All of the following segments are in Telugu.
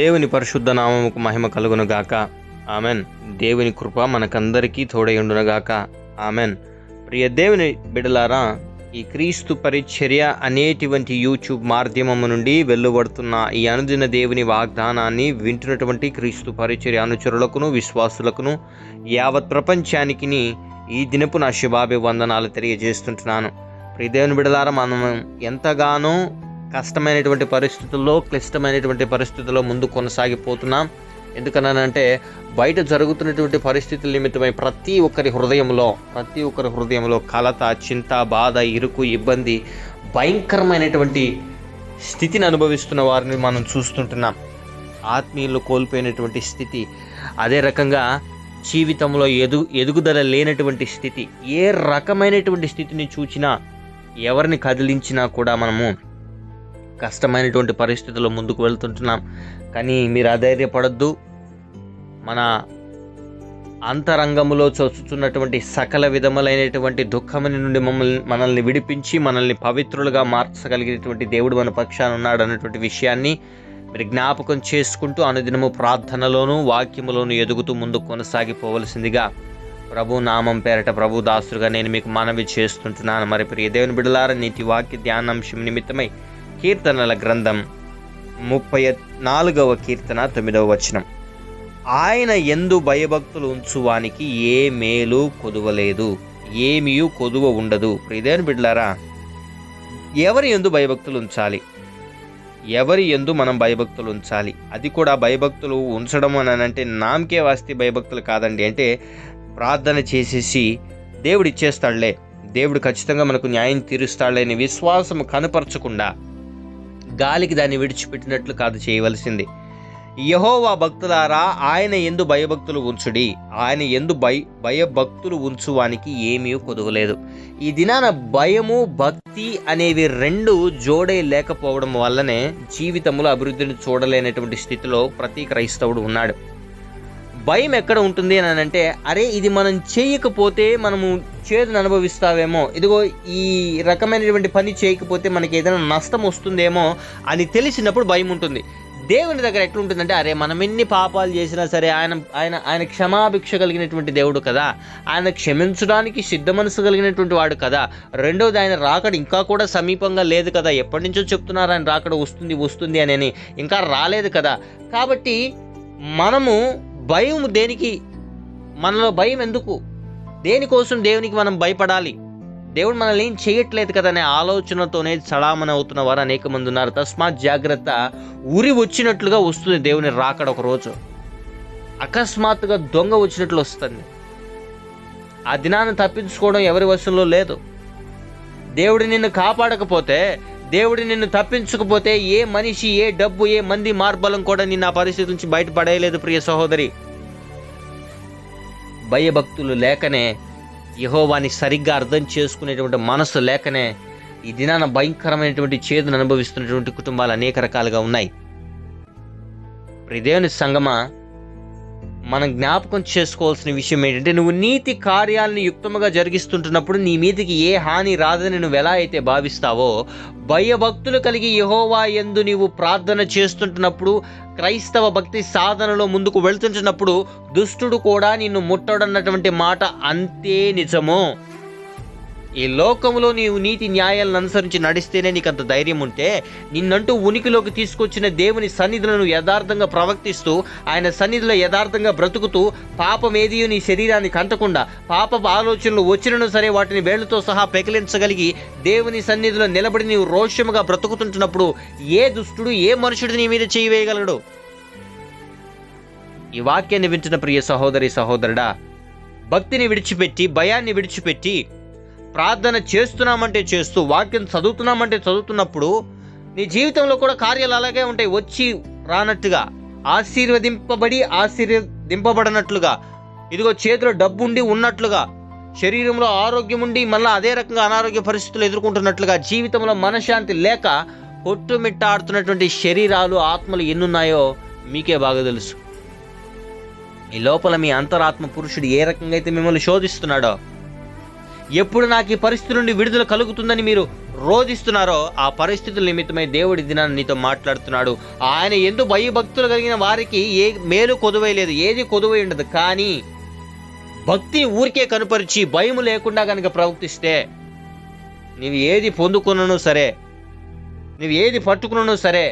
దేవుని పరిశుద్ధ నామముకు మహిమ కలుగునుగాక ఆమెన్ దేవుని కృప మనకందరికీ తోడయుండునుగాక ఆమెన్ ప్రియ దేవుని బిడలారా ఈ క్రీస్తు పరిచర్య అనేటువంటి యూట్యూబ్ మాధ్యమము నుండి వెలువడుతున్న ఈ అనుదిన దేవుని వాగ్దానాన్ని వింటున్నటువంటి క్రీస్తు పరిచర్య అనుచరులకును విశ్వాసులకును యావత్ ప్రపంచానికి ఈ దినపు నా శుభాభివందనాలు తెలియజేస్తుంటున్నాను ప్రియ దేవుని బిడలారా మనం ఎంతగానో కష్టమైనటువంటి పరిస్థితుల్లో క్లిష్టమైనటువంటి పరిస్థితుల్లో ముందు కొనసాగిపోతున్నాం ఎందుకన్నానంటే బయట జరుగుతున్నటువంటి పరిస్థితుల నిమిత్తమై ప్రతి ఒక్కరి హృదయంలో ప్రతి ఒక్కరి హృదయంలో కలత చింత బాధ ఇరుకు ఇబ్బంది భయంకరమైనటువంటి స్థితిని అనుభవిస్తున్న వారిని మనం చూస్తుంటున్నాం ఆత్మీయులు కోల్పోయినటువంటి స్థితి అదే రకంగా జీవితంలో ఎదు ఎదుగుదల లేనటువంటి స్థితి ఏ రకమైనటువంటి స్థితిని చూచినా ఎవరిని కదిలించినా కూడా మనము కష్టమైనటువంటి పరిస్థితుల్లో ముందుకు వెళ్తుంటున్నాం కానీ మీరు అధైర్యపడద్దు మన అంతరంగములో చూస్తున్నటువంటి సకల విధములైనటువంటి దుఃఖముని నుండి మమ్మల్ని మనల్ని విడిపించి మనల్ని పవిత్రులుగా మార్చగలిగినటువంటి దేవుడు మన పక్షాన ఉన్నాడు అన్నటువంటి విషయాన్ని మీరు జ్ఞాపకం చేసుకుంటూ అనుదినము ప్రార్థనలోనూ వాక్యములోనూ ఎదుగుతూ ముందుకు కొనసాగిపోవలసిందిగా ప్రభు నామం పేరట ప్రభు దాసుగా నేను మీకు మనవి చేస్తుంటున్నాను మరి ప్రియ దేవుని బిడలార నీతి వాక్య ధ్యానాంశం నిమిత్తమై కీర్తనల గ్రంథం ముప్పై నాలుగవ కీర్తన తొమ్మిదవ వచనం ఆయన ఎందు భయభక్తులు ఉంచువానికి ఏ మేలు కొదువలేదు ఏమీ కొదువ ఉండదు ప్రిదేన్ బిడ్లారా ఎవరి ఎందు భయభక్తులు ఉంచాలి ఎవరి ఎందు మనం భయభక్తులు ఉంచాలి అది కూడా భయభక్తులు ఉంచడం అని అంటే నామకే వాస్తి భయభక్తులు కాదండి అంటే ప్రార్థన చేసేసి దేవుడు ఇచ్చేస్తాడులే దేవుడు ఖచ్చితంగా మనకు న్యాయం తీరుస్తాడని విశ్వాసం కనపరచకుండా గాలికి దాన్ని విడిచిపెట్టినట్లు కాదు చేయవలసింది యహోవా భక్తులారా ఆయన ఎందు భయభక్తులు ఉంచుడి ఆయన ఎందు భయ భయభక్తులు ఉంచువానికి ఏమీ కొదవలేదు ఈ దినాన భయము భక్తి అనేవి రెండు జోడే లేకపోవడం వల్లనే జీవితంలో అభివృద్ధిని చూడలేనటువంటి స్థితిలో ప్రతి క్రైస్తవుడు ఉన్నాడు భయం ఎక్కడ ఉంటుంది అని అంటే అరే ఇది మనం చేయకపోతే మనము చేదును అనుభవిస్తావేమో ఇదిగో ఈ రకమైనటువంటి పని చేయకపోతే మనకి ఏదైనా నష్టం వస్తుందేమో అని తెలిసినప్పుడు భయం ఉంటుంది దేవుని దగ్గర ఎట్లుంటుందంటే అరే మనం ఎన్ని పాపాలు చేసినా సరే ఆయన ఆయన ఆయన క్షమాభిక్ష కలిగినటువంటి దేవుడు కదా ఆయన క్షమించడానికి సిద్ధ మనసు కలిగినటువంటి వాడు కదా రెండోది ఆయన రాకడ ఇంకా కూడా సమీపంగా లేదు కదా ఎప్పటి నుంచో చెప్తున్నారు ఆయన రాకడ వస్తుంది వస్తుంది అని ఇంకా రాలేదు కదా కాబట్టి మనము భయం దేనికి మనలో భయం ఎందుకు దేనికోసం దేవునికి మనం భయపడాలి దేవుడు మనల్ని ఏం చేయట్లేదు కదా అనే ఆలోచనతోనే చలామణ అవుతున్న వారు అనేక మంది ఉన్నారు తస్మాత్ జాగ్రత్త ఉరి వచ్చినట్లుగా వస్తుంది దేవుని రాకడ ఒకరోజు అకస్మాత్తుగా దొంగ వచ్చినట్లు వస్తుంది ఆ దినాన్ని తప్పించుకోవడం ఎవరి వశంలో లేదు దేవుడు నిన్ను కాపాడకపోతే దేవుడు నిన్ను తప్పించకపోతే ఏ మనిషి ఏ డబ్బు ఏ మంది మార్బలం కూడా నిన్ను ఆ పరిస్థితి నుంచి బయటపడేయలేదు ప్రియ సహోదరి భయభక్తులు లేకనే యహోవాని సరిగ్గా అర్థం చేసుకునేటువంటి మనసు లేకనే ఈ దినాన భయంకరమైనటువంటి చేదును అనుభవిస్తున్నటువంటి కుటుంబాలు అనేక రకాలుగా ఉన్నాయి ప్రిదేవుని సంగమా మనం జ్ఞాపకం చేసుకోవాల్సిన విషయం ఏంటంటే నువ్వు నీతి కార్యాలను యుక్తముగా జరిగిస్తుంటున్నప్పుడు నీ మీదికి ఏ హాని రాదని నువ్వు ఎలా అయితే భావిస్తావో భయభక్తులు కలిగి యహోవా ఎందు నీవు ప్రార్థన చేస్తుంటున్నప్పుడు క్రైస్తవ భక్తి సాధనలో ముందుకు వెళ్తుంటున్నప్పుడు దుష్టుడు కూడా నిన్ను ముట్టడన్నటువంటి మాట అంతే నిజము ఈ లోకంలో నీవు నీతి న్యాయాలను అనుసరించి నడిస్తేనే నీకు అంత ధైర్యం ఉంటే నిన్నంటూ ఉనికిలోకి తీసుకొచ్చిన దేవుని సన్నిధులను యథార్థంగా ప్రవర్తిస్తూ ఆయన సన్నిధిలో యథార్థంగా బ్రతుకుతూ పాపం ఏది నీ శరీరానికి కంటకుండా పాప ఆలోచనలు వచ్చినను సరే వాటిని వేళ్లతో సహా పెకిలించగలిగి దేవుని సన్నిధిలో నిలబడి నీవు రోషముగా బ్రతుకుతుంటున్నప్పుడు ఏ దుష్టుడు ఏ మనుషుడు నీ మీద చేయవేయగలడు ఈ వాక్యాన్ని వింటున్న ప్రియ సహోదరి సహోదరుడా భక్తిని విడిచిపెట్టి భయాన్ని విడిచిపెట్టి ప్రార్థన చేస్తున్నామంటే చేస్తూ వాక్యం చదువుతున్నామంటే చదువుతున్నప్పుడు నీ జీవితంలో కూడా కార్యాలు అలాగే ఉంటాయి వచ్చి రానట్టుగా ఆశీర్వదింపబడి ఆశీర్వదింపబడినట్లుగా ఇదిగో చేతిలో డబ్బు ఉండి ఉన్నట్లుగా శరీరంలో ఆరోగ్యం ఉండి మళ్ళీ అదే రకంగా అనారోగ్య పరిస్థితులు ఎదుర్కొంటున్నట్లుగా జీవితంలో మనశ్శాంతి లేక కొట్టుమిట్టాడుతున్నటువంటి శరీరాలు ఆత్మలు ఎన్నున్నాయో మీకే బాగా తెలుసు ఈ లోపల మీ అంతరాత్మ పురుషుడు ఏ రకంగా అయితే మిమ్మల్ని శోధిస్తున్నాడో ఎప్పుడు నాకు ఈ పరిస్థితి నుండి విడుదల కలుగుతుందని మీరు రోధిస్తున్నారో ఆ పరిస్థితుల నిమిత్తమై దేవుడి దినాన్ని నీతో మాట్లాడుతున్నాడు ఆయన ఎందు భయభక్తులు కలిగిన వారికి ఏ మేలు కొదువై లేదు ఏది కొదువై ఉండదు కానీ భక్తిని ఊరికే కనుపరిచి భయం లేకుండా కనుక ప్రవర్తిస్తే నీవు ఏది పొందుకున్నానో సరే నువ్వు ఏది పట్టుకున్నానో సరే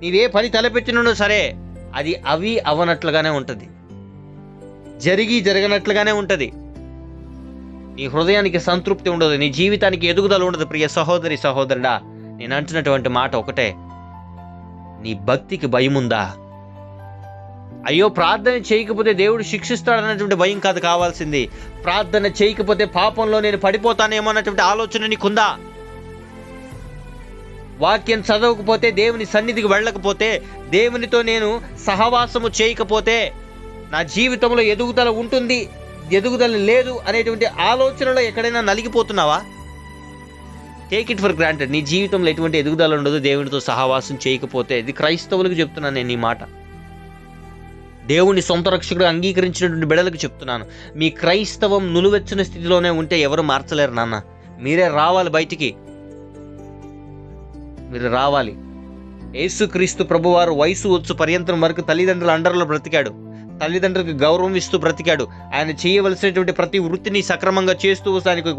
నీవే పని తలపెట్టినో సరే అది అవి అవనట్లుగానే ఉంటుంది జరిగి జరగనట్లుగానే ఉంటుంది నీ హృదయానికి సంతృప్తి ఉండదు నీ జీవితానికి ఎదుగుదల ఉండదు ప్రియ సహోదరి సహోదరుడా నేను అంటున్నటువంటి మాట ఒకటే నీ భక్తికి భయం ఉందా అయ్యో ప్రార్థన చేయకపోతే దేవుడు శిక్షిస్తాడన్నటువంటి భయం కాదు కావాల్సింది ప్రార్థన చేయకపోతే పాపంలో నేను పడిపోతానేమో అన్నటువంటి ఆలోచన నీకుందా వాక్యం చదవకపోతే దేవుని సన్నిధికి వెళ్ళకపోతే దేవునితో నేను సహవాసము చేయకపోతే నా జీవితంలో ఎదుగుదల ఉంటుంది ఎదుగుదల లేదు అనేటువంటి ఆలోచనలో ఎక్కడైనా నలిగిపోతున్నావా టేక్ ఇట్ ఫర్ గ్రాంటెడ్ నీ జీవితంలో ఎటువంటి ఎదుగుదల ఉండదు దేవునితో సహవాసం చేయకపోతే ఇది క్రైస్తవులకు చెప్తున్నాను నేను ఈ మాట దేవుని సొంత రక్షకుడు అంగీకరించినటువంటి బిడలకు చెప్తున్నాను మీ క్రైస్తవం నులువెచ్చిన స్థితిలోనే ఉంటే ఎవరు మార్చలేరు నాన్న మీరే రావాలి బయటికి మీరు రావాలి యేసుక్రీస్తు ప్రభువారు వయసు వచ్చు పర్యంతం వరకు తల్లిదండ్రుల అండర్లో బ్రతికాడు తల్లిదండ్రులకు గౌరవం ఇస్తూ బ్రతికాడు ఆయన చేయవలసినటువంటి ప్రతి వృత్తిని సక్రమంగా చేస్తూ దానికి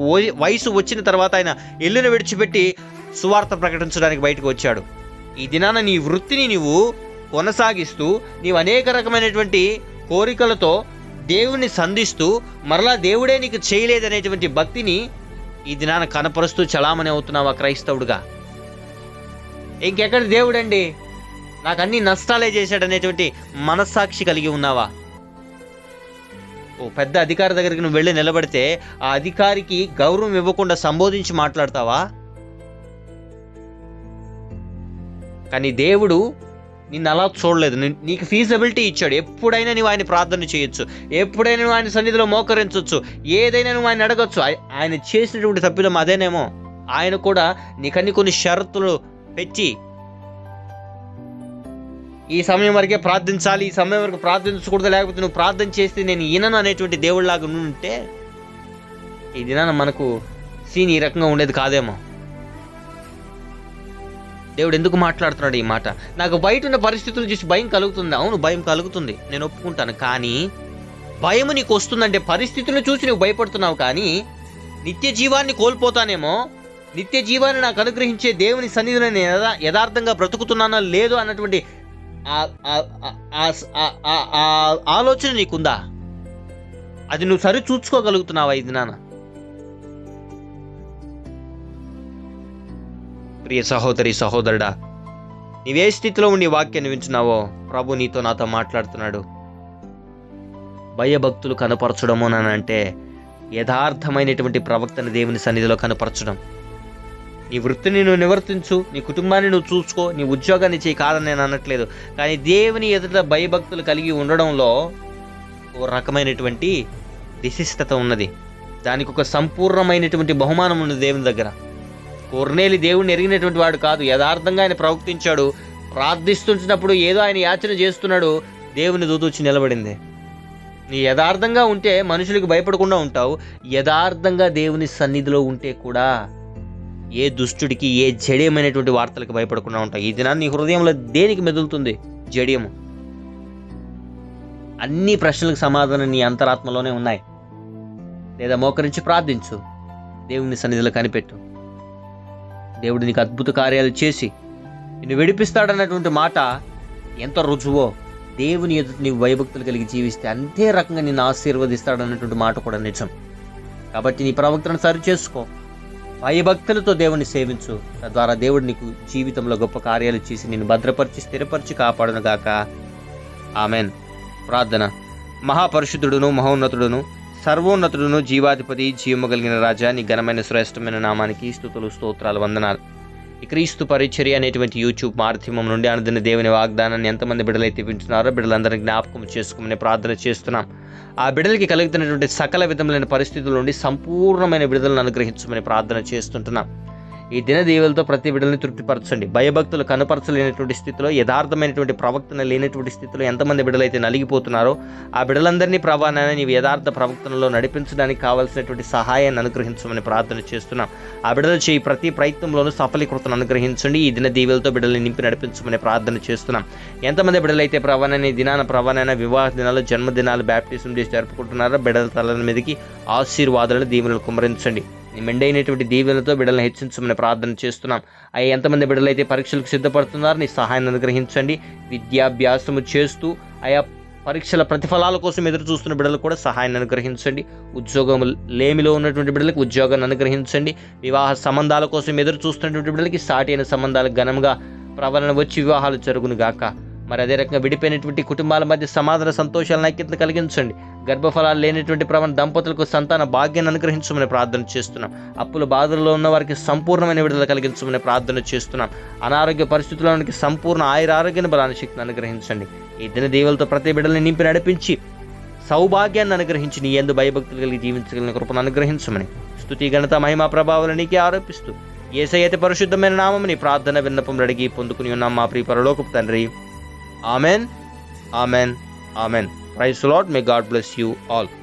వయసు వచ్చిన తర్వాత ఆయన ఇల్లును విడిచిపెట్టి సువార్త ప్రకటించడానికి బయటకు వచ్చాడు ఈ దినాన నీ వృత్తిని నీవు కొనసాగిస్తూ నీవు అనేక రకమైనటువంటి కోరికలతో దేవుణ్ణి సంధిస్తూ మరలా దేవుడే నీకు చేయలేదనేటువంటి భక్తిని ఈ దినాన కనపరుస్తూ చలామణి అవుతున్నావు ఆ క్రైస్తవుడుగా ఇంకెక్కడ దేవుడండి నాకు అన్ని నష్టాలే చేశాడనేటువంటి మనస్సాక్షి కలిగి ఉన్నావా ఓ పెద్ద అధికారి దగ్గరికి నువ్వు వెళ్ళి నిలబడితే ఆ అధికారికి గౌరవం ఇవ్వకుండా సంబోధించి మాట్లాడతావా కానీ దేవుడు నిన్ను అలా చూడలేదు నీకు ఫీజబిలిటీ ఇచ్చాడు ఎప్పుడైనా నువ్వు ఆయన ప్రార్థన చేయొచ్చు ఎప్పుడైనా నువ్వు ఆయన సన్నిధిలో మోకరించవచ్చు ఏదైనా నువ్వు ఆయన అడగచ్చు ఆయన చేసినటువంటి తప్పిదం అదేనేమో ఆయన కూడా నీకన్నీ కొన్ని షరతులు పెట్టి ఈ సమయం వరకే ప్రార్థించాలి ఈ సమయం వరకు ప్రార్థించకూడదు లేకపోతే నువ్వు ప్రార్థన చేస్తే నేను ఈనను అనేటువంటి దేవుడిలాగా ఉంటే ఈ దినాన మనకు సీన్ ఈ రకంగా ఉండేది కాదేమో దేవుడు ఎందుకు మాట్లాడుతున్నాడు ఈ మాట నాకు బయట ఉన్న పరిస్థితులు చూసి భయం కలుగుతుంది అవును భయం కలుగుతుంది నేను ఒప్పుకుంటాను కానీ భయం నీకు వస్తుందంటే పరిస్థితులు చూసి నువ్వు భయపడుతున్నావు కానీ నిత్య జీవాన్ని కోల్పోతానేమో నిత్య జీవాన్ని నాకు అనుగ్రహించే దేవుని సన్నిధిని నేను యథార్థంగా బ్రతుకుతున్నానా లేదో అన్నటువంటి ఆలోచన నీకుందా అది నువ్వు సరి చూసుకోగలుగుతున్నావా ఇది నాన్న ప్రియ సహోదరి సహోదరుడా నీవే స్థితిలో ఉండి వాక్యాన్ని వించున్నావో ప్రభు నీతో నాతో మాట్లాడుతున్నాడు భయభక్తులు కనపరచడమోనంటే యథార్థమైనటువంటి ప్రవక్తను దేవుని సన్నిధిలో కనపరచడం నీ వృత్తిని నువ్వు నివర్తించు నీ కుటుంబాన్ని నువ్వు చూసుకో నీ ఉద్యోగాన్ని చేయి కాదని నేను అనట్లేదు కానీ దేవుని ఎదుట భయభక్తులు కలిగి ఉండడంలో ఓ రకమైనటువంటి విశిష్టత ఉన్నది దానికి ఒక సంపూర్ణమైనటువంటి బహుమానం ఉన్నది దేవుని దగ్గర కొర్నేలి దేవుడిని ఎరిగినటువంటి వాడు కాదు యథార్థంగా ఆయన ప్రవర్తించాడు ప్రార్థిస్తున్నప్పుడు ఏదో ఆయన యాచన చేస్తున్నాడు దేవుని దూతొచ్చి నిలబడింది నీ యథార్థంగా ఉంటే మనుషులకు భయపడకుండా ఉంటావు యథార్థంగా దేవుని సన్నిధిలో ఉంటే కూడా ఏ దుష్టుడికి ఏ జడియమైనటువంటి వార్తలకు భయపడకుండా ఉంటాయి ఈ దినాన్ని హృదయంలో దేనికి మెదులుతుంది జడియము అన్ని ప్రశ్నలకు సమాధానం నీ అంతరాత్మలోనే ఉన్నాయి లేదా మోకరించి ప్రార్థించు దేవుని సన్నిధిలో కనిపెట్టు దేవుడు నీకు అద్భుత కార్యాలు చేసి నిన్ను విడిపిస్తాడన్నటువంటి మాట ఎంత రుజువో దేవుని ఎదుటి నీవు వైభక్తులు కలిగి జీవిస్తే అంతే రకంగా నిన్ను ఆశీర్వదిస్తాడన్నటువంటి మాట కూడా నిజం కాబట్టి నీ ప్రవక్తను సరి చేసుకో భయభక్తులతో దేవుణ్ణి సేవించు తద్వారా దేవుడు నీకు జీవితంలో గొప్ప కార్యాలు చేసి నేను భద్రపరిచి స్థిరపరిచి కాపాడునుగాక ఆమెన్ ప్రార్థన మహాపరిశుద్ధుడును మహోన్నతుడును సర్వోన్నతుడును జీవాధిపతి జీవము కలిగిన రాజా నీ ఘనమైన శ్రేష్టమైన నామానికి స్థుతులు స్తోత్రాలు వందనాలు క్రీస్తు పరిచర్య అనేటువంటి యూట్యూబ్ మాధ్యమం నుండి అనుదిన దేవుని వాగ్దానాన్ని ఎంతమంది బిడ్డలైతే వింటున్నారో బిడ్డలందరినీ జ్ఞాపకం చేసుకుని ప్రార్థన చేస్తున్నాం ఆ బిడ్డలకి కలుగుతున్నటువంటి సకల విధములైన పరిస్థితుల నుండి సంపూర్ణమైన విడుదలను అనుగ్రహించమని ప్రార్థన చేస్తుంటున్నాం ఈ దిన దీవులతో ప్రతి బిడ్డల్ని తృప్తిపరచండి భయభక్తులు కనపరచలేనటువంటి స్థితిలో యథార్థమైనటువంటి ప్రవక్తన లేనటువంటి స్థితిలో ఎంతమంది బిడ్డలైతే నలిగిపోతున్నారో ఆ బిడ్డలందరినీ ప్రవాణాన్ని నీవు యథార్థ ప్రవక్తనలో నడిపించడానికి కావాల్సినటువంటి సహాయాన్ని అనుగ్రహించమని ప్రార్థన చేస్తున్నాం ఆ బిడ్డలు చేయి ప్రతి ప్రయత్నంలోనూ సఫలీకృతను అనుగ్రహించండి ఈ దిన దీవులతో బిడ్డల్ని నింపి నడిపించమని ప్రార్థన చేస్తున్నాం ఎంతమంది బిడ్డలైతే ప్రవాణాన్ని దినాన ప్రవాణాన వివాహ దినాలు జన్మదినాలు బ్యాప్టిజం చేసి జరుపుకుంటున్నారో బిడ్డల తల మీదకి ఆశీర్వాదాలు దీవులను కుమరించండి మెండైనటువంటి దీవెలతో బిడ్డలను హెచ్చించమని ప్రార్థన చేస్తున్నాం అయ్యా ఎంతమంది బిడ్డలైతే పరీక్షలకు సిద్ధపడుతున్నారు నీ సహాయాన్ని అనుగ్రహించండి విద్యాభ్యాసము చేస్తూ ఆయా పరీక్షల ప్రతిఫలాల కోసం ఎదురు చూస్తున్న బిడ్డలకు కూడా సహాయాన్ని అనుగ్రహించండి ఉద్యోగం లేమిలో ఉన్నటువంటి బిడ్డలకు ఉద్యోగాన్ని అనుగ్రహించండి వివాహ సంబంధాల కోసం ఎదురు చూస్తున్నటువంటి బిడ్డలకి సాటి అయిన సంబంధాలకు ఘనంగా ప్రవరణ వచ్చి వివాహాలు జరుగును గాక మరి అదే రకంగా విడిపోయినటువంటి కుటుంబాల మధ్య సమాధాన సంతోషాలను ఐక్యతను కలిగించండి గర్భఫలాలు లేనటువంటి ప్రవణ దంపతులకు సంతాన భాగ్యాన్ని అనుగ్రహించమని ప్రార్థన చేస్తున్నాం అప్పుల బాధల్లో ఉన్న వారికి సంపూర్ణమైన విడుదల కలిగించమని ప్రార్థన చేస్తున్నాం అనారోగ్య పరిస్థితుల్లో సంపూర్ణ ఆయుర ఆరోగ్యాన్ని బలాన్ని శక్తిని అనుగ్రహించండి ఈ దిన దీవులతో ప్రతి బిడ్డల్ని నింపి నడిపించి సౌభాగ్యాన్ని అనుగ్రహించి నీ ఎందు భయభక్తులు కలిగి జీవించగలిగిన కృపను అనుగ్రహించమని స్థుతి ఘనత మహిమా ప్రభావాలు నీకే ఆరోపిస్తూ ఏసయ్యత పరిశుద్ధమైన నామని ప్రార్థన విన్నపం అడిగి పొందుకుని ఉన్నాం మా ప్రియ పరలోకపు తండ్రి Amen. Amen. Amen. Praise the Lord. May God bless you all.